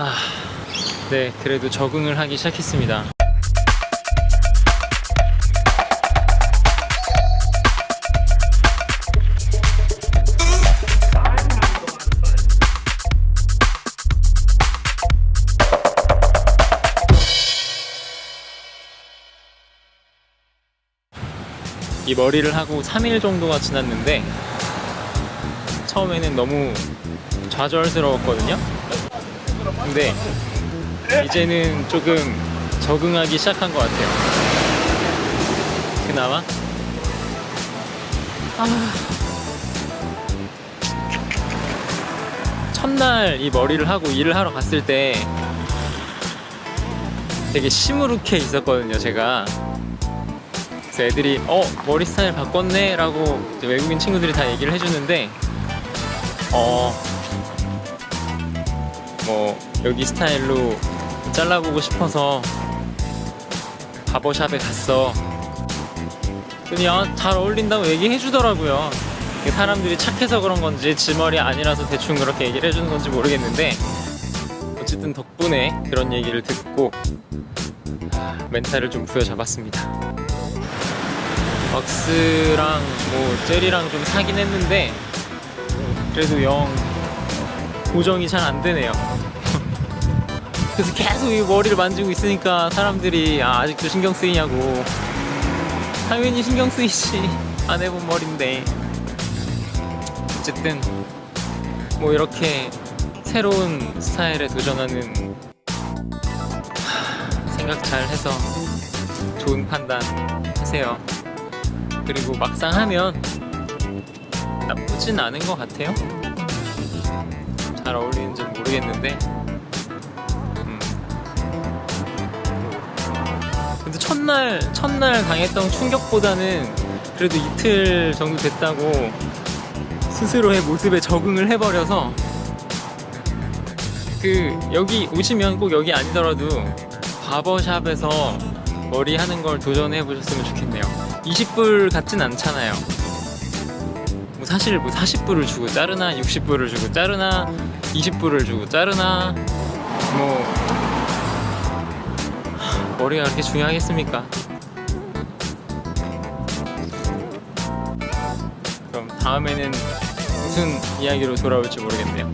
아, 네, 그래도 적응을 하기 시작했습니다. 이 머리를 하고 3일 정도가 지났는데 처음에는 너무 좌절스러웠거든요. 근데 이제는 조금 적응하기 시작한 것 같아요. 그나마. 아. 첫날 이 머리를 하고 일을 하러 갔을 때 되게 시무룩해 있었거든요, 제가. 그래서 애들이 어 머리 스타일 바꿨네 라고 이제 외국인 친구들이 다 얘기를 해주는데 어 뭐 여기 스타일로 잘라보고 싶어서 바버샵에 갔어. 그냥 잘 어울린다고 얘기해 주더라고요. 사람들이 착해서 그런 건지 지 머리 아니라서 대충 그렇게 얘기를 해주는 건지 모르겠는데 어쨌든 덕분에 그런 얘기를 듣고 멘탈을 좀 부여잡았습니다. 왁스랑 뭐 젤이랑 좀 사긴 했는데 그래도 영 고정이 잘 안 되네요. 그래서 계속 이 머리를 만지고 있으니까 사람들이 아, 아직도 신경 쓰이냐고. 당연히 신경 쓰이지. 안 해본 머리인데. 어쨌든 뭐 이렇게 새로운 스타일에 도전하는 하, 생각 잘 해서 좋은 판단 하세요. 그리고 막상 하면 나쁘진 않은 것 같아요. 잘 어울리는지는 모르겠는데. 음. 근데 첫날 첫날 당했던 충격보다는 그래도 이틀 정도 됐다고 스스로의 모습에 적응을 해버려서 그 여기 오시면 꼭 여기 아니더라도 바버샵에서 머리 하는 걸 도전해 보셨으면 좋겠네요. 20불 같진 않잖아요. 뭐 사실 뭐 40불을 주고 자르나 60불을 주고 자르나 20불을 주고 자르나 뭐 하, 머리가 그렇게 중요하겠습니까? 그럼 다음에는 무슨 이야기로 돌아올지 모르겠네요.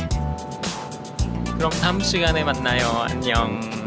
그럼 다음 시간에 만나요. 안녕.